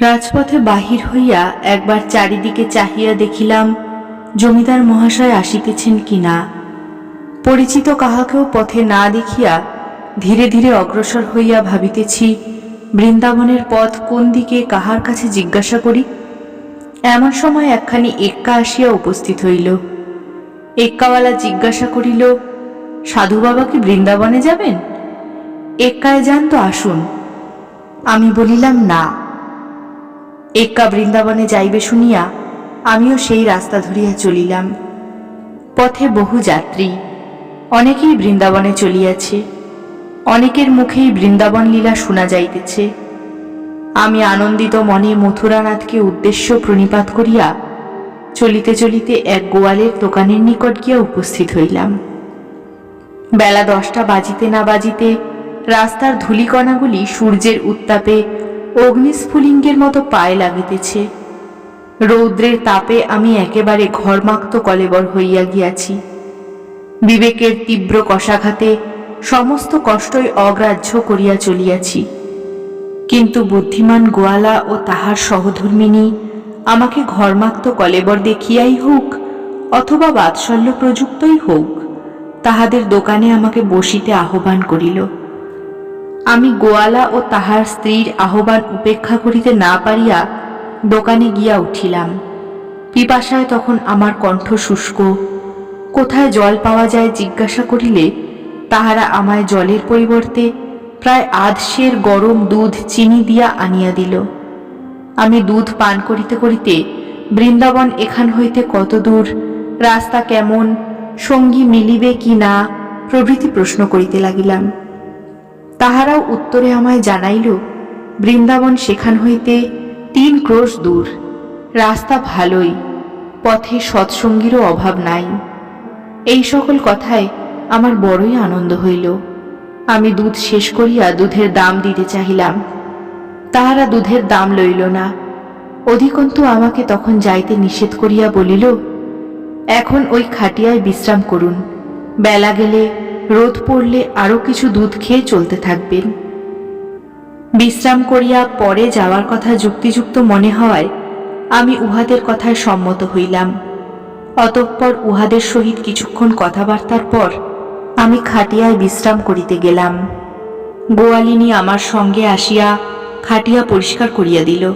রাজপথে বাহির হইয়া একবার চারিদিকে চাহিয়া দেখিলাম, জমিদার মহাশয় আসিতেছেন কিনা। পরিচিত কাহাকেও পথে না দেখিয়া ধীরে ধীরে অগ্রসর হইয়া ভাবিতেছি, বৃন্দাবনের পথ কোন দিকে কাহার কাছে জিজ্ঞাসা করি। এমন সময় একখানি এক্কা আসিয়া উপস্থিত হইল। এক্কাওয়ালা জিজ্ঞাসা করিল, সাধু বাবা কি বৃন্দাবনে যাবেন? এক্কায় যান তো আসুন। আমি বলিলাম, না। এক্কা বৃন্দাবনে যাইবে শুনিয়া আমিও সেই রাস্তা ধরিয়া চলিলাম। পথে বহু যাত্রী, অনেকেই বৃন্দাবনে চলিয়াছে, অনেকের মুখেই বৃন্দাবন লীলা শোনা যাইতেছে। আমি আনন্দিত মনে মথুরানাথকে উদ্দেশ্য প্রণিপাত করিয়া চলিতে চলিতে এক গোয়ালের দোকানের নিকট গিয়া উপস্থিত হইলাম। বেলা দশটা বাজিতে না বাজিতে রাস্তার ধূলিকণাগুলি সূর্যের উত্তাপে অগ্নিস্ফুলিঙ্গের মতো পায়ে লাগিতেছে। রৌদ্রের তাপে আমি একেবারে ঘরমাক্ত কলেবর হইয়া গিয়াছি। বিবেকের তীব্র কষাঘাতে সমস্ত কষ্টই অগ্রাহ্য করিয়া চলিয়াছি। কিন্তু বুদ্ধিমান গোয়ালা ও তাহার সহধর্মিনী আমাকে ঘরমাক্ত কলেবর দেখিয়াই হোক অথবা বাৎসল্য প্রযুক্তই হোক, তাহাদের দোকানে আমাকে বসিতে আহ্বান করিল। আমি গোয়ালা ও তাহার স্ত্রীর আহ্বান উপেক্ষা করিতে না পারিয়া দোকানে গিয়া উঠিলাম। পিপাসায় তখন আমার কণ্ঠ শুষ্ক। কোথায় জল পাওয়া যায় জিজ্ঞাসা করিলে তাহারা আমায় জলের পরিবর্তে প্রায় আধশের গরম দুধ চিনি দিয়া আনিয়া দিল। আমি দুধ পান করিতে করিতে বৃন্দাবন এখান হইতে কত দূর, রাস্তা কেমন, সঙ্গী মিলিবে কি না প্রভৃতি প্রশ্ন করিতে লাগিলাম। তাহারাও উত্তরে আমায় জানাইল, বৃন্দাবন সেখান হইতে তিন ক্রোশ দূর, রাস্তা ভালোই, পথে সৎসঙ্গীরও অভাব নাই। এই সকল কথায় আমার বড়ই আনন্দ হইল। আমি দুধ শেষ করিয়া দুধের দাম দিতে চাহিলাম। তাহারা দুধের দাম লইল না। অধিকন্তু আমাকে তখন যাইতে নিষেধ করিয়া বলিল, এখন ওই খাটিয়ায় বিশ্রাম করুন, বেলা গেলে রোদ পড়লে আরও কিছু দুধ খেয়ে চলতে থাকবেন। বিশ্রাম করিয়া পরে যাওয়ার কথা যুক্তিযুক্ত মনে হওয়ায় আমি উহাদের কথায় সম্মত হইলাম। অতঃপর উহাদের সহিত কিছুক্ষণ কথাবার্তার পর আমি খাটিয়ায় বিশ্রাম করিতে গেলাম। গোয়ালিনী আমার সঙ্গে আসিয়া খাটিয়া পরিষ্কার করিয়া দিল।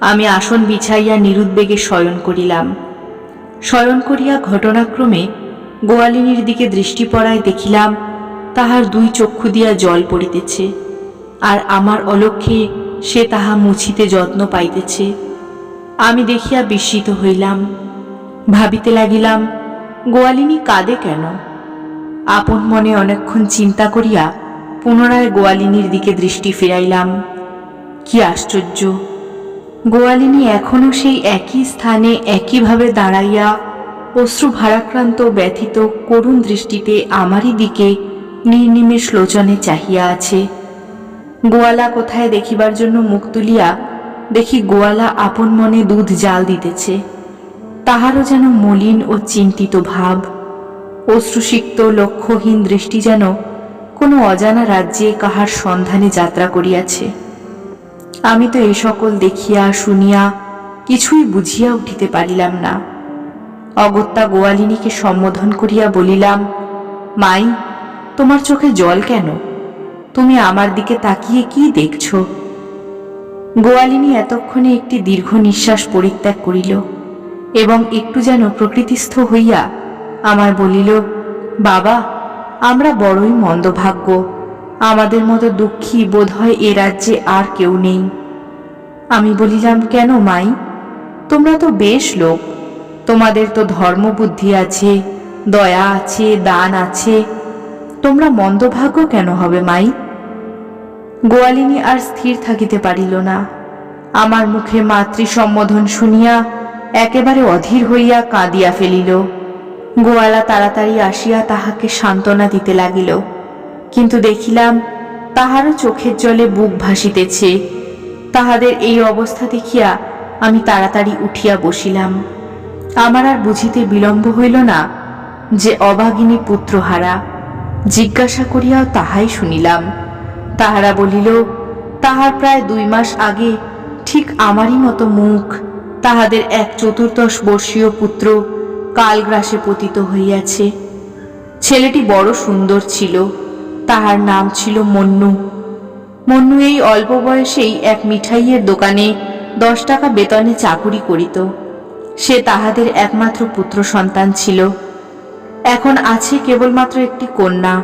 আমি আসন বিছাইয়া নিরুদ্বেগে শয়ন করিলাম। শয়ন করিয়া ঘটনাক্রমে গোয়ালিনীর দিকে দৃষ্টি পড়ায় দেখিলাম, তাহার দুই চক্ষু দিয়া জল পড়িতেছে, আর আমার অলক্ষ্যে সে তাহা মুছিতে যত্ন পাইতেছে। আমি দেখিয়া বিস্মিত হইলাম, ভাবিতে লাগিলাম, গোয়ালিনী কাঁদে কেন? আপন মনে অনেকক্ষণ চিন্তা করিয়া পুনরায় গোয়ালিনীর দিকে দৃষ্টি ফিরাইলাম। কি আশ্চর্য! গোয়ালিনী এখনও সেই একই স্থানে একইভাবে দাঁড়াইয়া অশ্রু ভারাক্রান্ত ব্যথিত করুণ দৃষ্টিতে আমারই দিকে নির্নিমেষ লোচনে চাহিয়া আছে। গোয়ালা কোথায় দেখিবার জন্য মুখ তুলিয়া দেখি গোয়ালা আপন মনে দুধ জাল দিতেছে। তাহারও যেন মলিন ও চিন্তিত ভাব। অশ্রুসিক্ত লক্ষ্যহীন দৃষ্টি যেন কোনো অজানা রাজ্যে কাহার সন্ধানে যাত্রা করিয়াছে। আমি তো এ সকল দেখিয়া শুনিয়া কিছুই বুঝিয়া উঠিতে পারিলাম না। অগত্যা গোয়ালিনীকে সম্বোধন করিয়া বলিলাম, মাই, তোমার চোখে জল কেন? তুমি আমার দিকে তাকিয়ে কি দেখছ? গোয়ালিনী এতক্ষণে একটি দীর্ঘ নিঃশ্বাস পরিত্যাগ করিল এবং একটু যেন প্রকৃতিস্থ হইয়া আমায় বলিল, বাবা, আমরা বড়ই মন্দভাগ্য। আমাদের মতো দুঃখী বোধ হয় এ রাজ্যে আর কেউ নেই। আমি বলিলাম, কেন মাই? তোমরা তো বেশ লোক। তোমাদের তো ধর্মবুদ্ধি আছে, দয়া আছে, দান আছে। তোমরা মন্দভাগ্য কেন হবে, মাই? গোয়ালিনী আর স্থির থাকিতে পারিল না। আমার মুখে মাতৃ সম্বোধন শুনিয়া একেবারে অধীর হইয়া কাঁদিয়া ফেলিল। গোয়ালা তাড়াতাড়ি আসিয়া তাহাকে সান্ত্বনা দিতে লাগিল। কিন্তু দেখিলাম, তাহারও চোখের জলে বুক ভাসিতেছে। তাহাদের এই অবস্থা দেখিয়া আমি তাড়াতাড়ি উঠিয়া বসিলাম। আমার আর বুঝিতে বিলম্ব হইল না, যে অভাগিনী পুত্রহারা, জিজ্ঞাসা করিয়াও তাহাই শুনিলাম। তাহারা বলিল, তাহার প্রায় দুই মাস আগে ঠিক আমারই মতো মুখ, তাহাদের এক চতুর্দশ বর্ষীয় পুত্র কালগ্রাসে পতিত হইয়াছে। ছেলেটি বড় সুন্দর ছিল, তাহার নাম ছিল মন্নু। মন্নু এই অল্প বয়সেই এক মিঠাইয়ের দোকানে দশ টাকা বেতনে চাকুরি করিত। সে তাহাদের একমাত্র পুত্র সন্তান ছিল। এখন আছে কেবলমাত্র একটি কন্যা,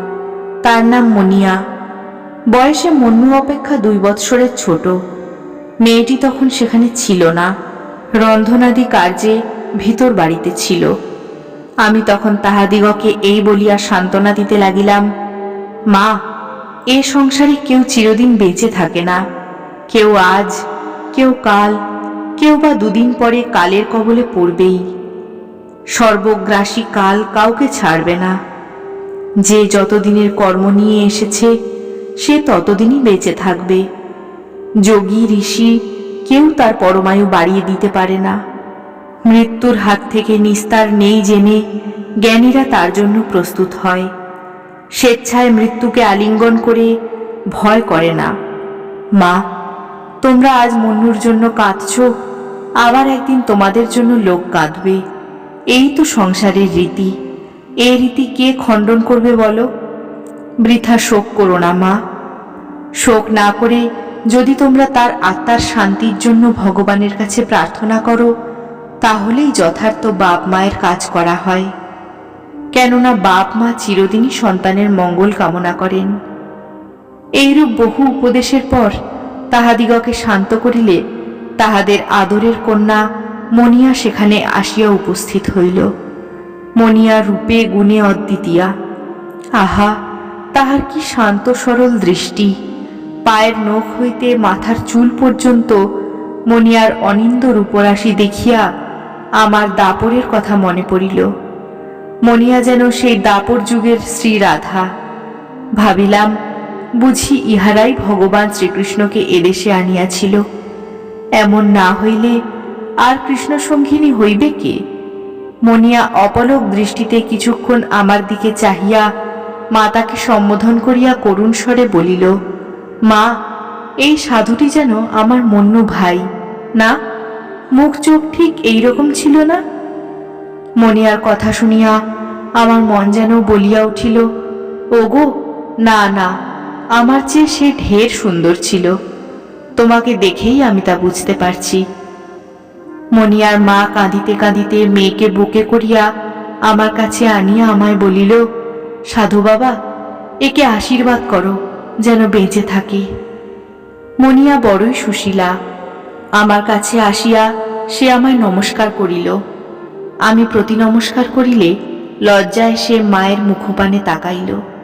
তার নাম মনিয়া। বয়সে মন্নু অপেক্ষা দুই বৎসরের ছোট। মেয়েটি তখন সেখানে ছিল না, রন্ধনাদি কার্যে ভিতর বাড়িতে ছিল। আমি তখন তাহাদিগকে এই বলিয়া সান্ত্বনা দিতে লাগিলাম, মা, এ সংসারে কেউ চিরদিন বেঁচে থাকে না। কেউ আজ, কেউ কাল কেউ বা দুদিন পরে কালের কবলে পড়বেই। সর্বগ্রাসী কাল কাউকে ছাড়বে না। যে যতদিনের কর্ম নিয়ে এসেছে, সে ততদিনই বেঁচে থাকবে। যোগী, ঋষি, কেউ তার পরমায়ু বাড়িয়ে দিতে পারে না। মৃত্যুর হাত থেকে নিস্তার নেই জেনে জ্ঞানীরা তার জন্য প্রস্তুত হয়। স্বেচ্ছায় মৃত্যুকে আলিঙ্গন করে ভয় করে না। মা তোমরা আজ মন্নুর জন্য কাঁদছ, আবার একদিন তোমাদের জন্য লোক কাঁদবে। এই তো সংসারের রীতি। এই রীতি কে খণ্ডন করবে বলো? বৃথা শোক করো না, মা। শোক না করে যদি তোমরা তার আত্মার শান্তির জন্য ভগবানের কাছে প্রার্থনা করো, তাহলেই যথার্থ বাপ মায়ের কাজ করা হয়। কেননা বাপ মা চিরদিনই সন্তানের মঙ্গল কামনা করেন। এইরূপ বহু উপদেশের পর তাহাদিগকে শান্ত করিলে তাহাদের আদরের কন্যা মনিয়া সেখানে আসিয়া উপস্থিত হইল। মনিয়া রূপে গুণে অদ্বিতীয়া। আহা, তাহার কি শান্ত সরল দৃষ্টি। পায়ের নখ হইতে মাথার চুল পর্যন্ত মনিয়ার অনিন্দ রূপরাশি দেখিয়া আমার দাপরের কথা মনে পড়িল। মনিয়া যেন সেই দাপর যুগের শ্রী রাধা ভাবিলাম বুঝি ইহারাই ভগবান শ্রীকৃষ্ণকে এদেশে আনিয়াছিল। এমন না হইলে আর কৃষ্ণ সঙ্গিনী হইবে কে? মনিয়া অপলক দৃষ্টিতে কিছুক্ষণ আমার দিকে চাহিয়া মাতাকে সম্বোধন করিয়া করুণ স্বরে বলিল, মা, এই সাধুটি যেন আমার মন্নু ভাই। না, মুখ চোখ ঠিক এই রকম ছিল না? মনিয়ার কথা শুনিয়া আমার মন যেন বলিয়া উঠিল, ওগো, না না আমার চেয়ে সে ঢের সুন্দর ছিল। তোমাকে দেখেই আমি তা বুঝতে পারছি। মনিয়ার মা কাঁদিতে কাঁদিতে মেয়েকে বুকে করিয়া আমার কাছে আনিয়া আমায় বলিল, সাধু বাবা, একে আশীর্বাদ করো, যেন বেঁচে থাকে। মনিয়া বড়ই সুশীলা। আমার কাছে আসিয়া সে আমায় নমস্কার করিল। আমি প্রতি নমস্কার করিলে লজ্জায় সে মায়ের মুখপানে তাকাইল।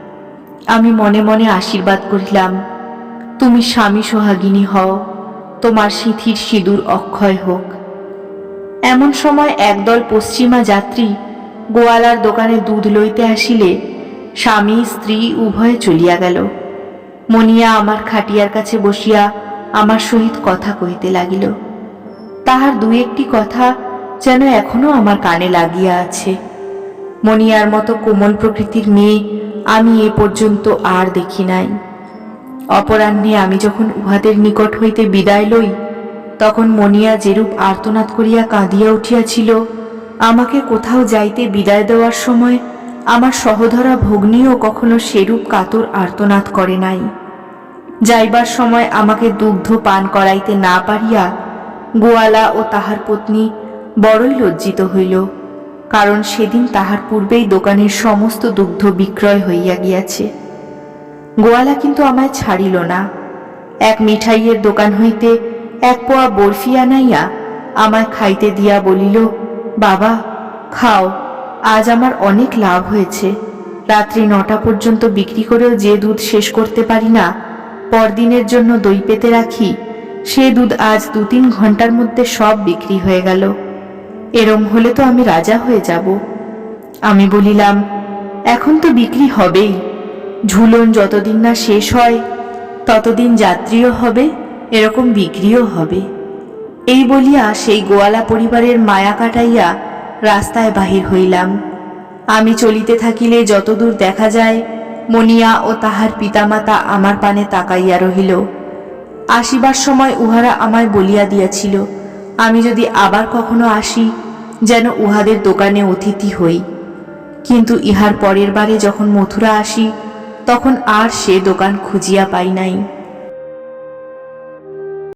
আমি মনে মনে আশীর্বাদ করিলাম। তুমি স্বামী সোহাগিনী হও, তোমার সিথির সিঁদুর অক্ষয় হোক। এমন সময় একদল পশ্চিমা যাত্রী গোয়ালার দোকানে দুধ লইতে আসিলে স্বামী, স্ত্রী উভয়ে চলিয়া গেল। মনিয়া আমার খাটিয়ার কাছে বসিয়া আমার সহিত কথা কহিতে লাগিল। তাহার দু একটি কথা যেন এখনও আমার কানে লাগিয়া আছে। মনিয়ার মতো কোমল প্রকৃতির মেয়ে আমি এ পর্যন্ত আর দেখি নাই। অপরাহ্নে আমি যখন উহাদের নিকট হইতে বিদায় লই, তখন মনিয়া যেরূপ আর্তনাদ করিয়া কাঁদিয়া উঠিয়াছিল, আমাকে কোথাও যাইতে বিদায় দেওয়ার সময় আমার সহধরা ভগ্নীও কখনো সেরূপ কাতর আর্তনাদ করে নাই। যাইবার সময় আমাকে দুগ্ধ পান করাইতে না পারিয়া গোয়ালা ও তাহার পত্নী বড়ই লজ্জিত হইল। কারণ সেদিন তাহার পূর্বেই দোকানের সমস্ত দুগ্ধ বিক্রয় হইয়া গিয়াছে। গোয়ালা কিন্তু আমায় ছাড়িল না। এক মিঠাইয়ের দোকান হইতে এক পোয়া বরফি আনাইয়া আমায় খাইতে দিয়া বলিল, বাবা, খাও, আজ আমার অনেক লাভ হয়েছে। রাত্রি নটা পর্যন্ত বিক্রি করেও যে দুধ শেষ করতে পারি না, পরদিনের জন্য দই পেতে রাখি। সে দুধ আজ দু তিন ঘণ্টার মধ্যে সব বিক্রি হয়ে গেল। এরম হলে তো আমি রাজা হয়ে যাব। আমি বলিলাম, এখন তো বিক্রি হবেই। ঝুলন যতদিন না শেষ হয়, ততদিন যাত্রীও হবে, এরকম বিক্রিও হবে। এই বলিয়া সেই গোয়ালা পরিবারের মায়া কাটাইয়া রাস্তায় বাহির হইলাম। আমি চলিতে থাকিলে যতদূর দেখা যায়, মনিয়া ও তাহার পিতামাতা আমার পানে তাকাইয়া রহিল। আসিবার সময় উহারা আমায় বলিয়া দিয়াছিল আমি যদি আবার কখনো আসি, যেন উহাদের দোকানে অতিথি হই। কিন্তু ইহার পরের বারে যখন মথুরা আসি, তখন আর সে দোকান খুঁজিয়া পাই নাই।